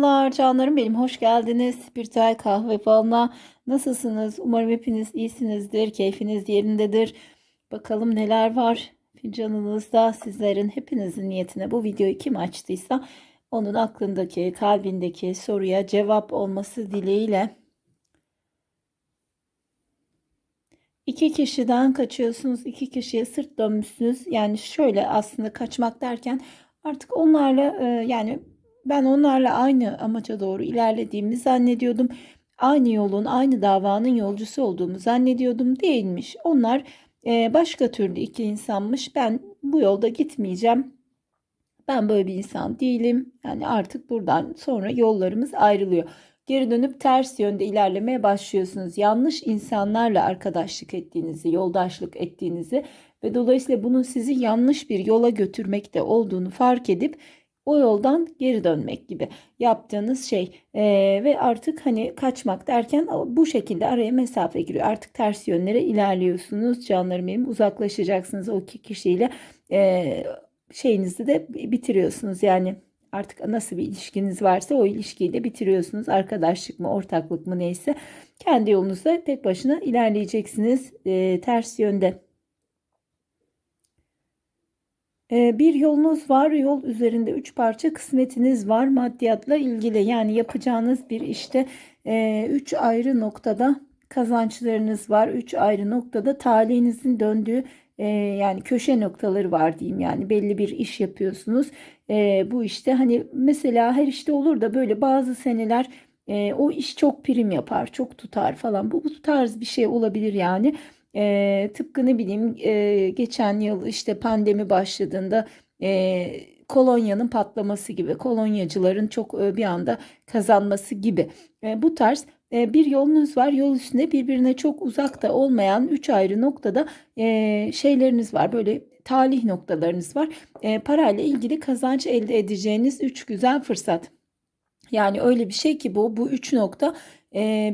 Merhabalar canlarım benim hoş geldiniz. Spiritüel kahve falına nasılsınız? Umarım hepiniz iyisinizdir. Keyfiniz yerindedir. Bakalım neler var fincanınızda sizlerin hepinizin niyetine bu videoyu kim açtıysa onun aklındaki kalbindeki soruya cevap olması dileğiyle İki kişiden kaçıyorsunuz, iki kişiye sırt dönmüşsünüz. Yani şöyle aslında kaçmak derken artık onlarla e, yani ben onlarla aynı amaca doğru ilerlediğimi zannediyordum. Aynı yolun, aynı davanın yolcusu olduğumu zannediyordum. Değilmiş. Onlar e, başka türlü iki insanmış. Ben bu yolda gitmeyeceğim. Ben böyle bir insan değilim. Yani artık buradan sonra yollarımız ayrılıyor. Geri dönüp ters yönde ilerlemeye başlıyorsunuz. Yanlış insanlarla arkadaşlık ettiğinizi, yoldaşlık ettiğinizi ve dolayısıyla bunun sizi yanlış bir yola götürmekte olduğunu fark edip o yoldan geri dönmek gibi yaptığınız şey ee, ve artık hani kaçmak derken bu şekilde araya mesafe giriyor. Artık ters yönlere ilerliyorsunuz canlarım benim uzaklaşacaksınız o iki kişiyle ee, şeyinizi de bitiriyorsunuz yani artık nasıl bir ilişkiniz varsa o ilişkiyi de bitiriyorsunuz. Arkadaşlık mı, ortaklık mı neyse kendi yolunuzda tek başına ilerleyeceksiniz e, ters yönde. E, bir yolunuz var. Yol üzerinde üç parça kısmetiniz var maddiyatla ilgili. Yani yapacağınız bir işte e, üç ayrı noktada kazançlarınız var. Üç ayrı noktada talihinizin döndüğü e, yani köşe noktaları var diyeyim yani belli bir iş yapıyorsunuz. E, bu işte hani mesela her işte olur da böyle bazı seneler o iş çok prim yapar, çok tutar falan. Bu, bu tarz bir şey olabilir yani. E, tıpkı ne bileyim e, geçen yıl işte pandemi başladığında e, kolonyanın patlaması gibi, kolonyacıların çok e, bir anda kazanması gibi. E, bu tarz e, bir yolunuz var. Yol üstünde birbirine çok uzakta olmayan üç ayrı noktada e, şeyleriniz var. Böyle talih noktalarınız var. E, parayla ilgili kazanç elde edeceğiniz üç güzel fırsat. Yani öyle bir şey ki bu bu üç nokta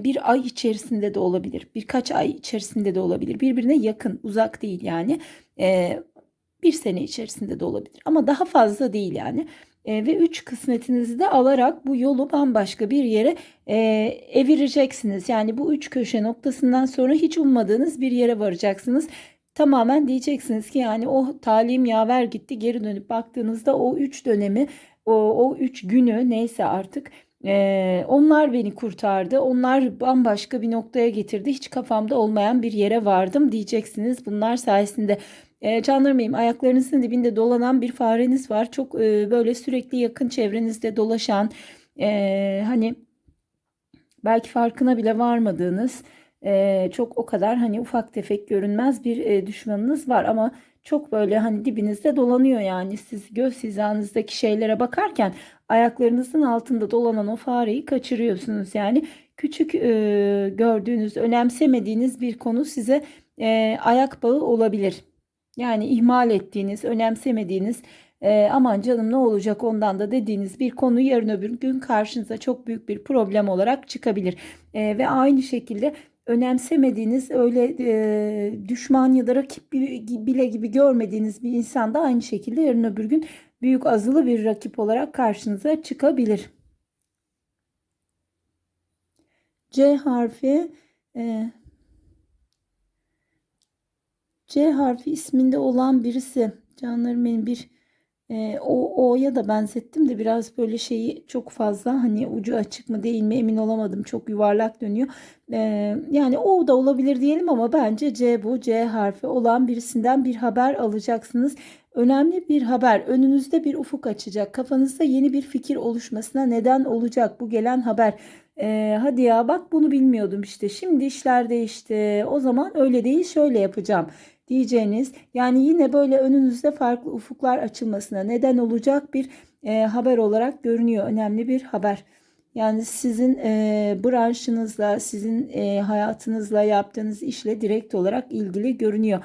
bir ay içerisinde de olabilir. Birkaç ay içerisinde de olabilir. Birbirine yakın, uzak değil yani. Bir sene içerisinde de olabilir. Ama daha fazla değil yani ve üç kısmetinizi de alarak bu yolu bambaşka bir yere evireceksiniz. Yani bu üç köşe noktasından sonra hiç ummadığınız bir yere varacaksınız. Tamamen diyeceksiniz ki yani o talim yaver gitti geri dönüp baktığınızda o üç dönemi o, o üç günü neyse artık ee, onlar beni kurtardı. Onlar bambaşka bir noktaya getirdi. Hiç kafamda olmayan bir yere vardım diyeceksiniz. Bunlar sayesinde e, canlarım benim ayaklarınızın dibinde dolanan bir fareniz var. Çok e, böyle sürekli yakın çevrenizde dolaşan e, hani belki farkına bile varmadığınız e, çok o kadar hani ufak tefek görünmez bir e, düşmanınız var ama çok böyle hani dibinizde dolanıyor yani siz göz hizanızdaki şeylere bakarken ayaklarınızın altında dolanan o fareyi kaçırıyorsunuz yani küçük e, gördüğünüz önemsemediğiniz bir konu size e, ayak bağı olabilir. Yani ihmal ettiğiniz, önemsemediğiniz e, aman canım ne olacak ondan da dediğiniz bir konu yarın öbür gün karşınıza çok büyük bir problem olarak çıkabilir. E, ve aynı şekilde önemsemediğiniz öyle e, düşman ya da rakip bile gibi görmediğiniz bir insan da aynı şekilde yarın öbür gün büyük azılı bir rakip olarak karşınıza çıkabilir. C harfi e, C harfi isminde olan birisi canlarım benim bir e, o O'ya da benzettim de biraz böyle şeyi çok fazla hani ucu açık mı değil mi emin olamadım. Çok yuvarlak dönüyor. E, yani O da olabilir diyelim ama bence C bu. C harfi olan birisinden bir haber alacaksınız. Önemli bir haber. Önünüzde bir ufuk açacak. Kafanızda yeni bir fikir oluşmasına neden olacak bu gelen haber. Ee, hadi ya bak bunu bilmiyordum işte. Şimdi işler değişti. O zaman öyle değil şöyle yapacağım diyeceğiniz yani yine böyle önünüzde farklı ufuklar açılmasına neden olacak bir e, haber olarak görünüyor. Önemli bir haber. Yani sizin e, branşınızla, sizin e, hayatınızla yaptığınız işle direkt olarak ilgili görünüyor.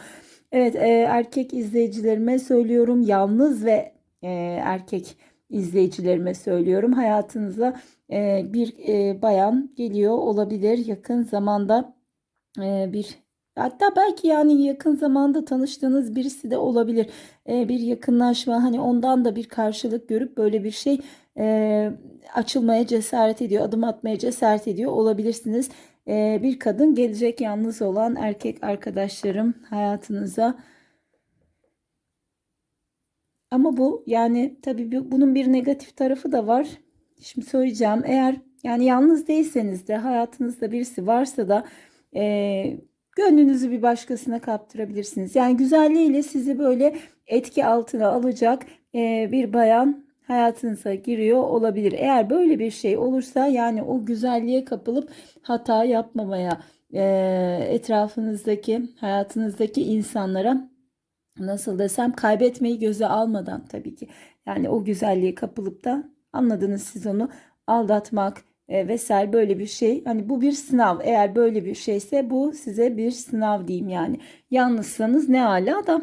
Evet e, erkek izleyicilerime söylüyorum yalnız ve e, erkek izleyicilerime söylüyorum hayatınıza e, bir e, bayan geliyor olabilir yakın zamanda e, bir Hatta belki yani yakın zamanda tanıştığınız birisi de olabilir. Ee, bir yakınlaşma hani ondan da bir karşılık görüp böyle bir şey e, açılmaya cesaret ediyor, adım atmaya cesaret ediyor olabilirsiniz. E, bir kadın gelecek yalnız olan erkek arkadaşlarım hayatınıza. Ama bu yani tabii bu- bunun bir negatif tarafı da var. Şimdi söyleyeceğim. Eğer yani yalnız değilseniz de hayatınızda birisi varsa da e, gönlünüzü bir başkasına kaptırabilirsiniz. Yani güzelliğiyle sizi böyle etki altına alacak e, bir bayan hayatınıza giriyor olabilir. Eğer böyle bir şey olursa yani o güzelliğe kapılıp hata yapmamaya e, etrafınızdaki hayatınızdaki insanlara nasıl desem kaybetmeyi göze almadan tabii ki yani o güzelliğe kapılıp da anladınız siz onu aldatmak e, vesaire böyle bir şey hani bu bir sınav eğer böyle bir şeyse bu size bir sınav diyeyim yani yalnızsanız ne ala da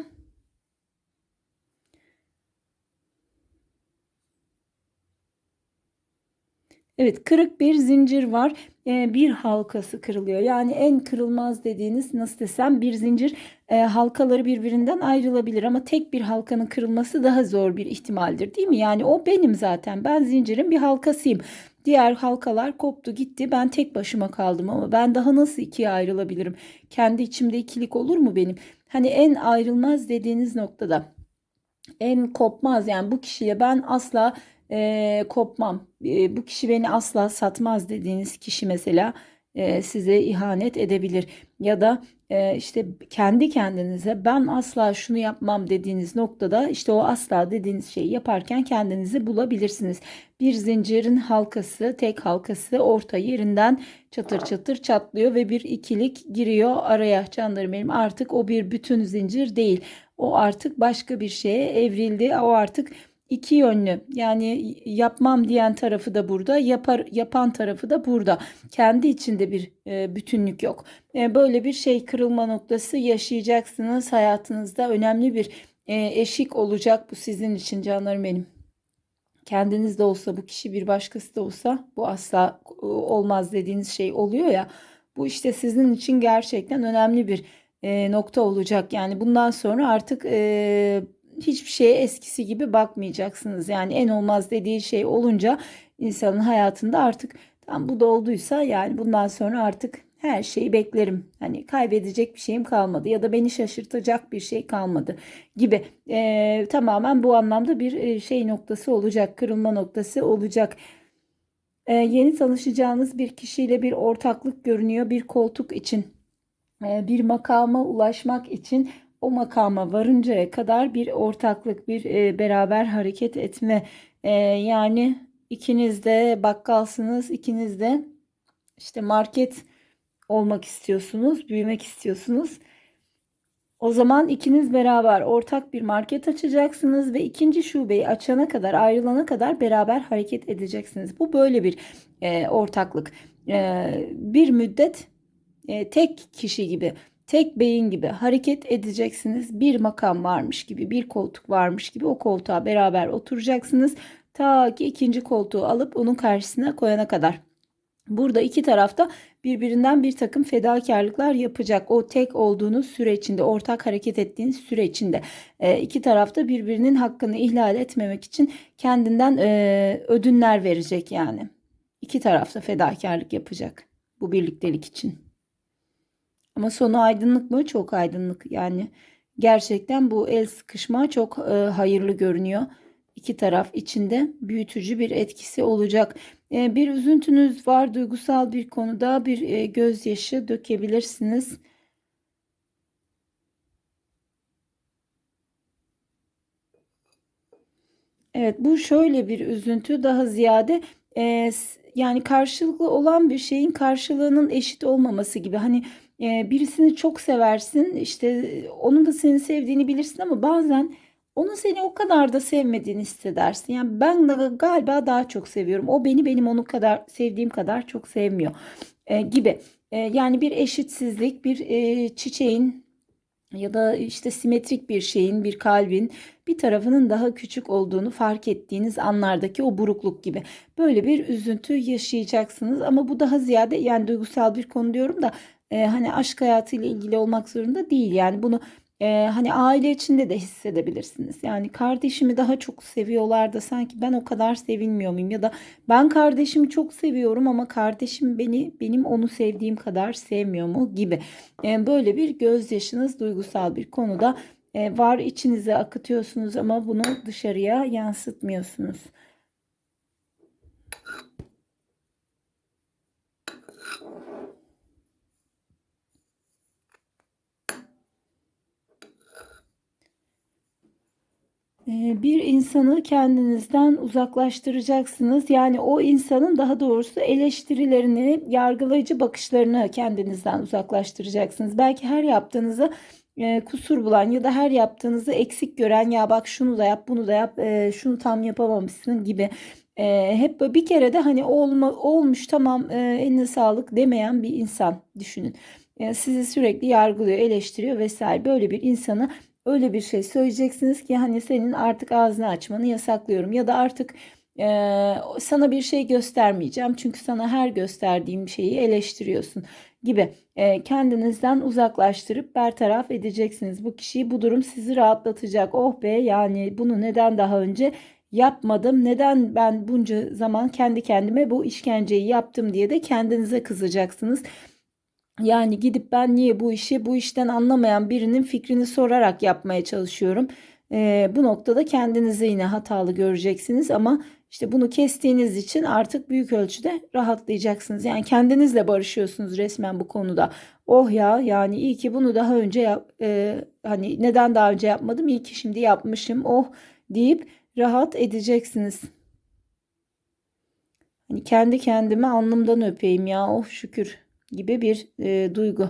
Evet, kırık bir zincir var. Ee, bir halkası kırılıyor. Yani en kırılmaz dediğiniz nasıl desem bir zincir e, halkaları birbirinden ayrılabilir ama tek bir halkanın kırılması daha zor bir ihtimaldir, değil mi? Yani o benim zaten. Ben zincirin bir halkasıyım. Diğer halkalar koptu gitti. Ben tek başıma kaldım ama ben daha nasıl ikiye ayrılabilirim? Kendi içimde ikilik olur mu benim? Hani en ayrılmaz dediğiniz noktada en kopmaz yani bu kişiyle ben asla e, kopmam. E, bu kişi beni asla satmaz dediğiniz kişi mesela e, size ihanet edebilir. Ya da e, işte kendi kendinize ben asla şunu yapmam dediğiniz noktada işte o asla dediğiniz şeyi yaparken kendinizi bulabilirsiniz. Bir zincirin halkası, tek halkası orta yerinden çatır çatır çatlıyor ve bir ikilik giriyor araya canlarım benim. Artık o bir bütün zincir değil. O artık başka bir şeye evrildi. O artık iki yönlü. Yani yapmam diyen tarafı da burada, yapar yapan tarafı da burada. Kendi içinde bir e, bütünlük yok. E, böyle bir şey kırılma noktası yaşayacaksınız hayatınızda. Önemli bir e, eşik olacak bu sizin için canlarım benim. Kendiniz de olsa bu kişi bir başkası da olsa bu asla e, olmaz dediğiniz şey oluyor ya. Bu işte sizin için gerçekten önemli bir e, nokta olacak. Yani bundan sonra artık e, hiçbir şeye eskisi gibi bakmayacaksınız. Yani en olmaz dediği şey olunca insanın hayatında artık tam bu da olduysa yani bundan sonra artık her şeyi beklerim. Hani kaybedecek bir şeyim kalmadı ya da beni şaşırtacak bir şey kalmadı gibi. E, tamamen bu anlamda bir şey noktası olacak, kırılma noktası olacak. E, yeni tanışacağınız bir kişiyle bir ortaklık görünüyor bir koltuk için. E, bir makama ulaşmak için o makama varıncaya kadar bir ortaklık, bir e, beraber hareket etme. E, yani ikiniz de bakkalsınız, ikiniz de işte market olmak istiyorsunuz, büyümek istiyorsunuz. O zaman ikiniz beraber ortak bir market açacaksınız ve ikinci şubeyi açana kadar, ayrılana kadar beraber hareket edeceksiniz. Bu böyle bir e, ortaklık. E, bir müddet e, tek kişi gibi tek beyin gibi hareket edeceksiniz. Bir makam varmış gibi, bir koltuk varmış gibi o koltuğa beraber oturacaksınız. Ta ki ikinci koltuğu alıp onun karşısına koyana kadar. Burada iki tarafta birbirinden bir takım fedakarlıklar yapacak. O tek olduğunuz süre içinde, ortak hareket ettiğiniz süre içinde e, iki tarafta birbirinin hakkını ihlal etmemek için kendinden e, ödünler verecek yani. İki tarafta fedakarlık yapacak bu birliktelik için. Ama sonu aydınlık mı? Çok aydınlık. Yani gerçekten bu el sıkışma çok e, hayırlı görünüyor. İki taraf içinde büyütücü bir etkisi olacak. E, bir üzüntünüz var duygusal bir konuda bir e, gözyaşı dökebilirsiniz. Evet bu şöyle bir üzüntü daha ziyade e, yani karşılıklı olan bir şeyin karşılığının eşit olmaması gibi. Hani birisini çok seversin işte onun da seni sevdiğini bilirsin ama bazen onun seni o kadar da sevmediğini hissedersin. Yani ben de galiba daha çok seviyorum. O beni benim onu kadar sevdiğim kadar çok sevmiyor e, gibi. E, yani bir eşitsizlik, bir e, çiçeğin ya da işte simetrik bir şeyin, bir kalbin bir tarafının daha küçük olduğunu fark ettiğiniz anlardaki o burukluk gibi. Böyle bir üzüntü yaşayacaksınız ama bu daha ziyade yani duygusal bir konu diyorum da e, hani aşk hayatıyla ilgili olmak zorunda değil. Yani bunu Ee, hani aile içinde de hissedebilirsiniz. Yani kardeşimi daha çok seviyorlar da sanki ben o kadar sevilmiyor muyum ya da ben kardeşimi çok seviyorum ama kardeşim beni benim onu sevdiğim kadar sevmiyor mu gibi. Ee, böyle bir gözyaşınız duygusal bir konuda e, var içinize akıtıyorsunuz ama bunu dışarıya yansıtmıyorsunuz. Bir insanı kendinizden uzaklaştıracaksınız. Yani o insanın daha doğrusu eleştirilerini, yargılayıcı bakışlarını kendinizden uzaklaştıracaksınız. Belki her yaptığınızı e, kusur bulan ya da her yaptığınızı eksik gören ya bak şunu da yap, bunu da yap, e, şunu tam yapamamışsın gibi. E, hep bir kere de hani olma, olmuş tamam eline sağlık demeyen bir insan düşünün. Sizi sürekli yargılıyor, eleştiriyor vesaire. Böyle bir insanı öyle bir şey söyleyeceksiniz ki hani senin artık ağzını açmanı yasaklıyorum. Ya da artık e, sana bir şey göstermeyeceğim çünkü sana her gösterdiğim şeyi eleştiriyorsun gibi e, kendinizden uzaklaştırıp bertaraf edeceksiniz. Bu kişiyi bu durum sizi rahatlatacak. Oh be yani bunu neden daha önce yapmadım? Neden ben bunca zaman kendi kendime bu işkenceyi yaptım diye de kendinize kızacaksınız. Yani gidip ben niye bu işi bu işten anlamayan birinin fikrini sorarak yapmaya çalışıyorum. Ee, bu noktada kendinizi yine hatalı göreceksiniz ama işte bunu kestiğiniz için artık büyük ölçüde rahatlayacaksınız. Yani kendinizle barışıyorsunuz resmen bu konuda. Oh ya yani iyi ki bunu daha önce yap, e, hani neden daha önce yapmadım iyi ki şimdi yapmışım oh deyip rahat edeceksiniz. Hani kendi kendime alnımdan öpeyim ya oh şükür gibi bir e, duygu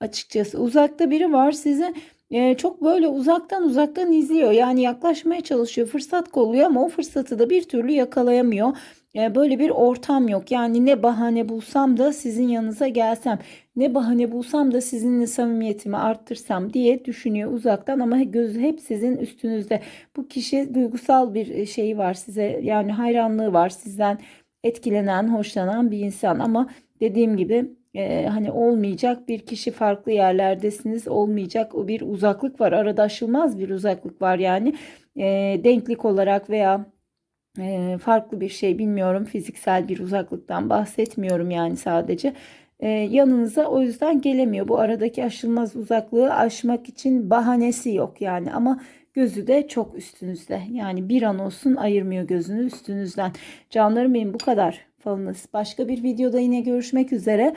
açıkçası. Uzakta biri var size e, çok böyle uzaktan uzaktan izliyor. Yani yaklaşmaya çalışıyor. Fırsat kolluyor ama o fırsatı da bir türlü yakalayamıyor. E, böyle bir ortam yok. Yani ne bahane bulsam da sizin yanınıza gelsem. Ne bahane bulsam da sizinle samimiyetimi arttırsam diye düşünüyor uzaktan ama göz hep sizin üstünüzde. Bu kişi duygusal bir şey var size. Yani hayranlığı var sizden etkilenen, hoşlanan bir insan ama dediğim gibi e, hani olmayacak bir kişi farklı yerlerdesiniz olmayacak o bir uzaklık var arada aşılmaz bir uzaklık var yani. E, denklik olarak veya e, farklı bir şey bilmiyorum fiziksel bir uzaklıktan bahsetmiyorum yani sadece. E, yanınıza o yüzden gelemiyor. Bu aradaki aşılmaz uzaklığı aşmak için bahanesi yok yani ama gözü de çok üstünüzde. Yani bir an olsun ayırmıyor gözünü üstünüzden. Canlarım benim bu kadar. Falınız. Başka bir videoda yine görüşmek üzere